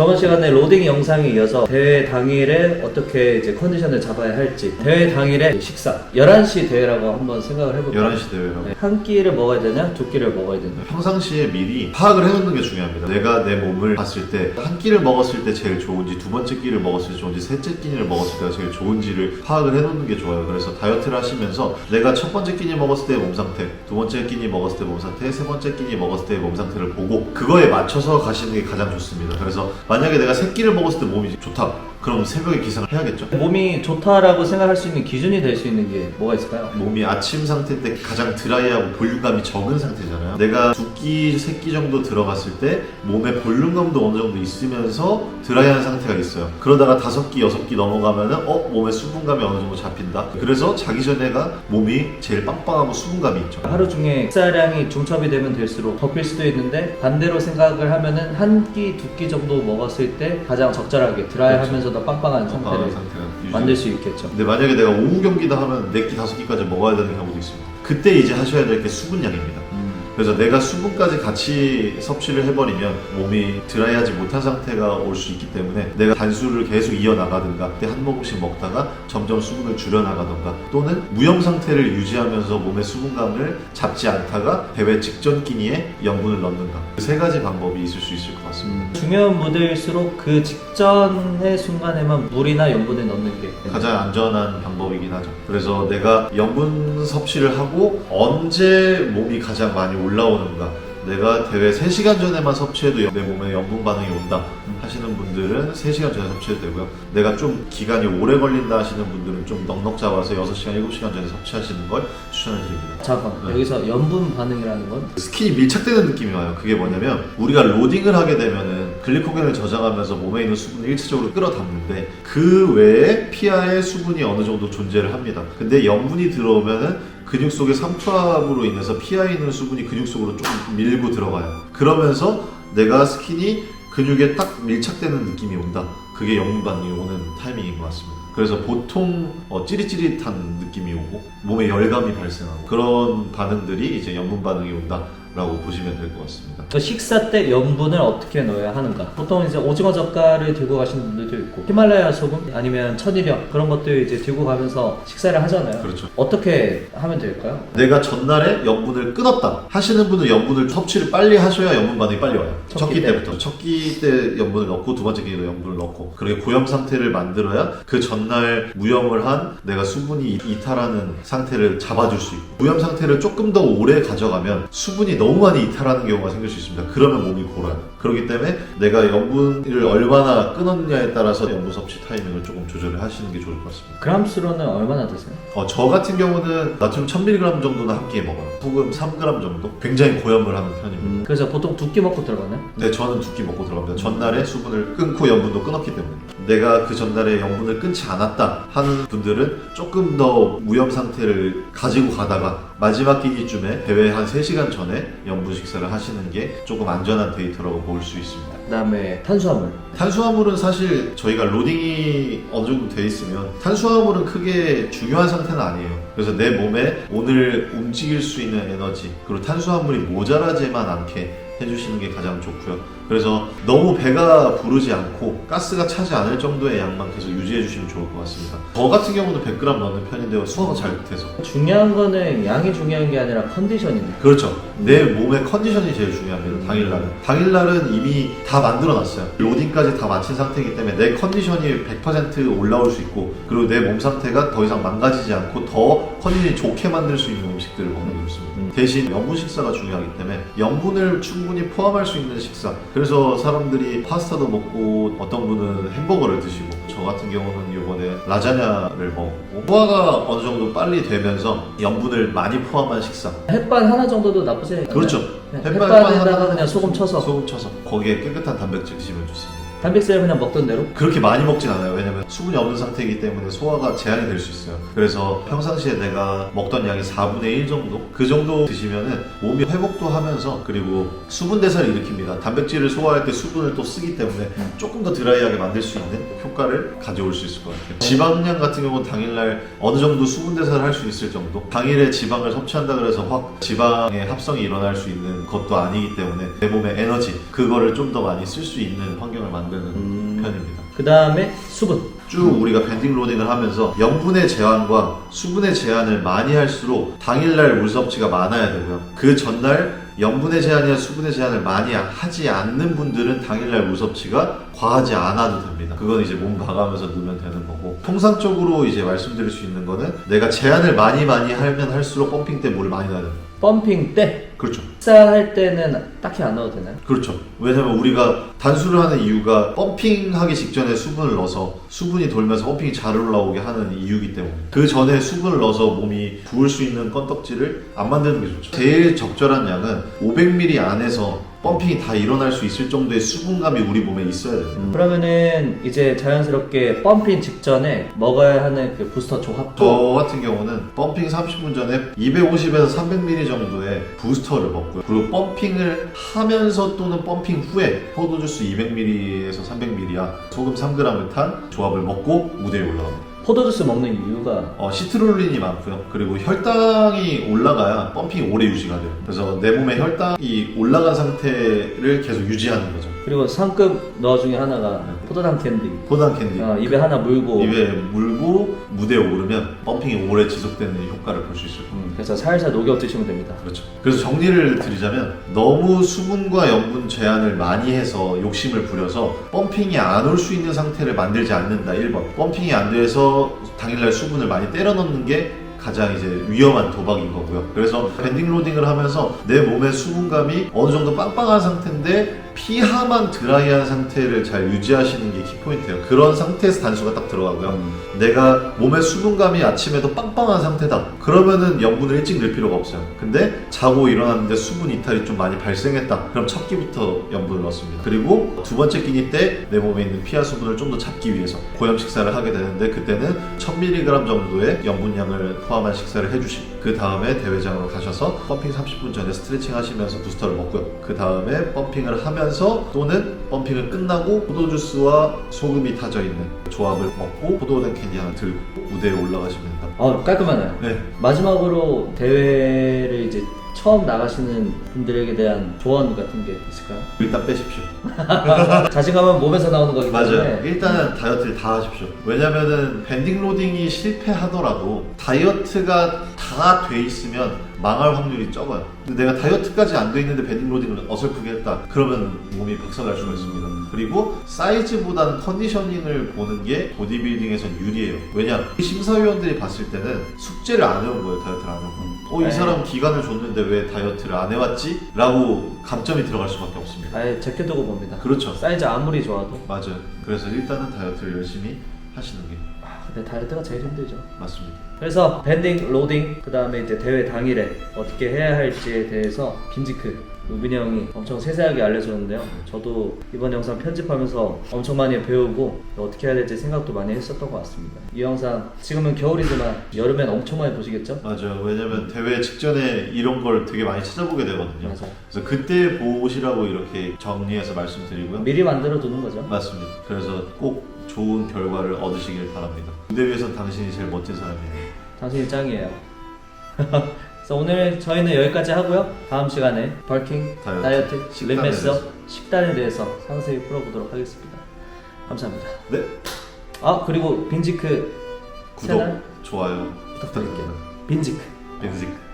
저번 시간에 로딩 영상에 이어서 대회 당일에 어떻게 이제 컨디션을 잡아야 할지 대회 당일에 식사 11시 대회라고 한번 생각을 해볼까요? 11시 대회라고. 네, 한 끼를 먹어야 되냐 두 끼를 먹어야 되냐 평상시에 미리 파악을 해놓는 게 중요합니다. 내가 내 몸을 봤을 때 한 끼를 먹었을 때 제일 좋은지 두 번째 끼를 먹었을 때 좋은지 셋째 끼니를 먹었을 때가 제일 좋은지를 파악을 해놓는 게 좋아요. 그래서 다이어트를 하시면서 내가 첫 번째 끼니 먹었을 때의 몸 상태, 두 번째 끼니 먹었을 때 몸 상태, 세 번째 끼니 먹었을 때의 몸 상태를 보고 그거에 맞춰서 가시는 게 가장 좋습니다. 그래서 만약에 내가 세 끼를 먹었을 때 몸이 좋다. 그럼 새벽에 기상을 해야겠죠. 몸이 좋다라고 생각할 수 있는 기준이 될 수 있는 게 뭐가 있을까요? 몸이 아침 상태 때 가장 드라이하고 볼륨감이 적은 상태잖아요. 내가 두 끼, 세끼 정도 들어갔을 때 몸에 볼륨감도 어느 정도 있으면서 드라이한 상태가 있어요. 그러다가 다섯 끼, 여섯 끼 넘어가면은 어 몸에 수분감이 어느 정도 잡힌다. 그래서 자기 전에가 몸이 제일 빵빵하고 수분감이 있죠. 하루 중에 식사량이 중첩이 되면 될수록 덮일 수도 있는데 반대로 생각을 하면은 한 끼, 두 끼 정도 먹었을 때 가장 적절하게 드라이하면서도 빵빵한 상태를 빵빵한 상태가 유지. 만들 수 있겠죠. 근데 만약에 내가 오후 경기다 하면 네 끼, 다섯 끼까지 먹어야 되는 경우도 있습니다. 그때 이제 하셔야 될 게 수분량입니다. 그래서 내가 수분까지 같이 섭취를 해버리면 몸이 드라이하지 못한 상태가 올 수 있기 때문에 내가 단수를 계속 이어나가든가 한 모금씩 먹다가 점점 수분을 줄여나가든가 또는 무염 상태를 유지하면서 몸의 수분감을 잡지 않다가 대회 직전 끼니에 염분을 넣는가 그세 가지 방법이 있을 수 있을 것 같습니다. 중요한 무대일수록 그 직전의 순간에만 물이나 염분을 넣는 게 가장 안전한 방법이긴 하죠. 그래서 내가 염분 섭취를 하고 언제 몸이 가장 많이 올라오는가. 내가 대회 3시간 전에만 섭취해도 내 몸에 염분 반응이 온다 하시는 분들은 3시간 전에 섭취해도 되고요. 내가 좀 기간이 오래 걸린다 하시는 분들은 좀 넉넉 잡아서 6시간, 7시간 전에 섭취하시는 걸 추천을 드립니다. 잠깐 네. 여기서 염분 반응이라는 건 스킨이 밀착되는 느낌이 와요. 그게 뭐냐면 우리가 로딩을 하게 되면은 글리코겐을 저장하면서 몸에 있는 수분을 일차적으로 끌어담는데 그 외에 피하에 수분이 어느 정도 존재를 합니다. 근데 염분이 들어오면은 근육 속의 삼투압으로 인해서 피하에 있는 수분이 근육 속으로 좀 밀고 들어가요. 그러면서 내가 스킨이 근육에 딱 밀착되는 느낌이 온다. 그게 염분 반응이 오는 타이밍인 것 같습니다. 그래서 보통 어, 찌릿찌릿한 느낌이 오고 몸에 열감이 발생하고 그런 반응들이 이제 염분 반응이 온다 라고 보시면 될 것 같습니다. 그 식사 때 염분을 어떻게 넣어야 하는가? 보통 이제 오징어 젓갈을 들고 가시는 분들도 있고 히말라야 소금 아니면 천일염 그런 것들 이제 들고 가면서 식사를 하잖아요. 그렇죠. 어떻게 하면 될까요? 내가 전날에 염분을 끊었다 하시는 분은 염분을 섭취를 빨리 하셔야 염분 반응이 빨리 와요. 첫첫끼 때. 때부터 첫 끼 때 염분을 넣고 두 번째 끼에도 염분을 넣고 그렇게 고염 상태를 만들어야 그 전날 무염을 한 내가 수분이 이탈하는 상태를 잡아줄 수 있고 무염 상태를 조금 더 오래 가져가면 수분이 너무 많이 이탈하는 경우가 생길 수 있습니다. 그러면 몸이 골아요. 그렇기 때문에 내가 염분을 얼마나 끊었냐에 따라서 염분 섭취 타이밍을 조금 조절을 하시는 게 좋을 것 같습니다. 그람수로는 얼마나 드세요? 어, 저 같은 경우는 나트륨 1000mg 정도는 한 끼에 먹어요. 소금 3g 정도? 굉장히 고염을 하는 편입니다. 음, 그래서 보통 두 끼 먹고 들어가나요? 네, 저는 두 끼 먹고 들어갑니다. 전날에 수분을 끊고 염분도 끊었기 때문에. 내가 그 전날에 염분을 끊지 않았다 하는 분들은 조금 더 무염 상태를 가지고 가다가 마지막 끼니쯤에 대회 한 3시간 전에 염분 식사를 하시는 게 조금 안전한 데이터라고 볼 수 있습니다. 그다음에 탄수화물. 탄수화물은 사실 저희가 로딩이 어느 정도 돼 있으면 탄수화물은 크게 중요한 상태는 아니에요. 그래서 내 몸에 오늘 움직일 수 있는 에너지 그리고 탄수화물이 모자라지만 않게 해주시는 게 가장 좋고요. 그래서 너무 배가 부르지 않고 가스가 차지 않을 정도의 양만 계속 유지해 주시면 좋을 것 같습니다. 저 같은 경우는 100g 넣는 편인데요. 소화가 잘 돼서. 중요한 거는 양이 중요한 게 아니라 컨디션인데. 그렇죠. 내 몸의 컨디션이 제일 중요합니다. 당일날은. 당일날은 이미 다 만들어 놨어요. 로딩까지 다 마친 상태이기 때문에 내 컨디션이 100% 올라올 수 있고, 그리고 내 몸 상태가 더 이상 망가지지 않고 더 컨디션이 좋게 만들 수 있는 음식들을 먹는 게 좋습니다. 음. 대신 염분 식사가 중요하기 때문에 염분을 충분히 포함할 수 있는 식사. 그래서 사람들이 파스타도 먹고 어떤 분은 햄버거를 드시고 저 같은 경우는 이번에 라자냐를 먹고 소화가 어느 정도 빨리 되면서 염분을 많이 포함한 식사. 햇반 하나 정도도 나쁘지 않아요. 그렇죠. 네, 햇반 햇반에다가 그냥 소금 쳐서 소금 쳐서 거기에 깨끗한 단백질 드시면 좋습니다. 단백질 그냥 먹던 대로. 그렇게 많이 먹진 않아요. 왜냐면 수분이 없는 상태이기 때문에 소화가 제한이 될 수 있어요. 그래서 평상시에 내가 먹던 양이 4분의 1 정도? 그 정도 드시면은 몸이 회복도 하면서 그리고 수분 대사를 일으킵니다. 단백질을 소화할 때 수분을 또 쓰기 때문에 조금 더 드라이하게 만들 수 있는 효과를 가져올 수 있을 것 같아요. 지방량 같은 경우는 당일날 어느 정도 수분 대사를 할 수 있을 정도? 당일에 지방을 섭취한다 그래서 확 지방의 합성이 일어날 수 있는 것도 아니기 때문에 내 몸의 에너지, 그거를 좀 더 많이 쓸 수 있는 환경을 만들 되는 음. 편입니다. 그 다음에 수분. 쭉 우리가 밴딩 로딩을 하면서 염분의 제한과 수분의 제한을 많이 할수록 당일날 물 섭취가 많아야 되고요. 그 전날 염분의 제한이나 수분의 제한을 많이 하지 않는 분들은 당일날 물 섭취가 과하지 않아도 됩니다. 그건 이제 몸 봐가면서 넣으면 되는 거고 통상적으로 이제 말씀드릴 수 있는 거는 내가 제한을 많이 많이 하면 할수록 펌핑 때 물을 많이 넣어야 됩니다. 펌핑 때 그렇죠. 식사할 때는 딱히 안 넣어도 되나요? 그렇죠. 왜냐면 우리가 단수를 하는 이유가 펌핑하기 직전에 수분을 넣어서 수분이 돌면서 펌핑이 잘 올라오게 하는 이유이기 때문에 그 전에 수분을 넣어서 몸이 부을 수 있는 건떡지를 안 만드는 게 좋죠. 제일 적절한 양은 500ml 안에서 펌핑이 다 일어날 수 있을 정도의 수분감이 우리 몸에 있어야 돼요. 음. 그러면은 이제 자연스럽게 펌핑 직전에 먹어야 하는 그 부스터 조합도 저 같은 경우는 펌핑 30분 전에 250에서 300ml 정도의 부스터를 먹고요. 그리고 펌핑을 하면서 또는 펌핑 후에 포도주스 200ml에서 300ml야 소금 3g을 탄 조합을 먹고 무대에 올라갑니다. 포도주스 먹는 이유가 어, 시트롤린이 많고요. 그리고 혈당이 올라가야 펌핑이 오래 유지가 돼요. 그래서 내 몸에 혈당이 올라간 상태를 계속 유지하는 거죠. 그리고 상급 너 중에 하나가 네. 포도당 캔디 포단 캔디. 어, 입에 하나 물고 입에 물고 무대에 오르면 펌핑이 오래 지속되는 효과를 볼 수 있을 겁니다. 음, 그래서 살살 녹여 드시면 됩니다 그렇죠. 그래서 정리를 드리자면 너무 수분과 염분 제한을 많이 해서 욕심을 부려서 펌핑이 안 올 수 있는 상태를 만들지 않는다. 1번. 펌핑이 안 돼서 당일날 수분을 많이 때려 넣는 게 가장 이제 위험한 도박인 거고요. 그래서 밴딩 로딩을 하면서 내 몸의 수분감이 어느 정도 빵빵한 상태인데 피하만 드라이한 상태를 잘 유지하시는 게 키포인트예요. 그런 상태에서 단수가 딱 들어가고요. 내가 몸의 수분감이 아침에도 빵빵한 상태다. 그러면은 염분을 일찍 넣을 필요가 없어요. 근데 자고 일어났는데 수분 이탈이 좀 많이 발생했다. 그럼 첫 끼부터 염분을 넣습니다. 그리고 두 번째 끼니 때 내 몸에 있는 피하 수분을 좀 더 잡기 위해서 고염 식사를 하게 되는데 그때는 1000mg 정도의 염분량을 포함한 식사를 해주시고 그 다음에 대회장으로 가셔서 펌핑 30분 전에 스트레칭 하시면서 부스터를 먹고요. 그 다음에 펌핑을 하면서 또는 펌핑을 끝나고 포도주스와 소금이 타져 있는 조합을 먹고 포도당 캔디 하나 들고 무대에 올라가시면 된다. 어, 깔끔하네요 네, 마지막으로 대회를 이제 처음 나가시는 분들에게 대한 조언 같은 게 있을까요? 일단 빼십시오. 자신감은 몸에서 나오는 거기 때문에 맞아요. 일단은 다이어트를 다 하십시오. 왜냐면은 밴딩 로딩이 실패하더라도 다이어트가 다 돼 있으면 망할 확률이 적어요. 근데 내가 다이어트까지 안 돼 있는데 밴딩 로딩을 어설프게 했다. 그러면 몸이 박살날 수가 있습니다. 그리고 사이즈보다는 컨디셔닝을 보는 게 보디빌딩에선 유리해요. 왜냐? 심사위원들이 봤을 때는 숙제를 안 해온 거예요. 다이어트를 안 해온 거예요. 어, 이 네. 사람 기간을 줬는데 왜 다이어트를 안 해왔지? 라고 감점이 들어갈 수밖에 없습니다. 아예 제껴두고 봅니다 그렇죠. 사이즈 아무리 좋아도 맞아요. 그래서 일단은 다이어트를 열심히 하시는 게 아, 근데 다이어트가 제일 힘들죠 맞습니다. 그래서 밴딩, 로딩, 그 다음에 이제 대회 당일에 어떻게 해야 할지에 대해서 빈지크 우빈이 형이 엄청 세세하게 알려줬는데요. 저도 이번 영상 편집하면서 엄청 많이 배우고 어떻게 해야 될지 생각도 많이 했었던 것 같습니다. 이 영상 지금은 겨울이지만 여름엔 엄청 많이 보시겠죠? 맞아요. 왜냐면 대회 직전에 이런 걸 되게 많이 찾아보게 되거든요. 맞아요. 그래서 그때 보시라고 이렇게 정리해서 말씀드리고요. 미리 만들어 두는 거죠. 맞습니다. 그래서 꼭 좋은 결과를 얻으시길 바랍니다. 무대 위에선 당신이 제일 멋진 사람이에요. 당신이 짱이에요. 그래서 오늘 저희는 여기까지 하고요. 다음 시간에 벌킹, 다이어트, 다이어트, 식단에 림메스, 대해서. 식단에 대해서 상세히 풀어보도록 하겠습니다. 감사합니다. 네. 아 그리고 빈지크 구독, 채널 좋아요 부탁드릴게요. 부탁드립니다. 빈지크. 빈zik.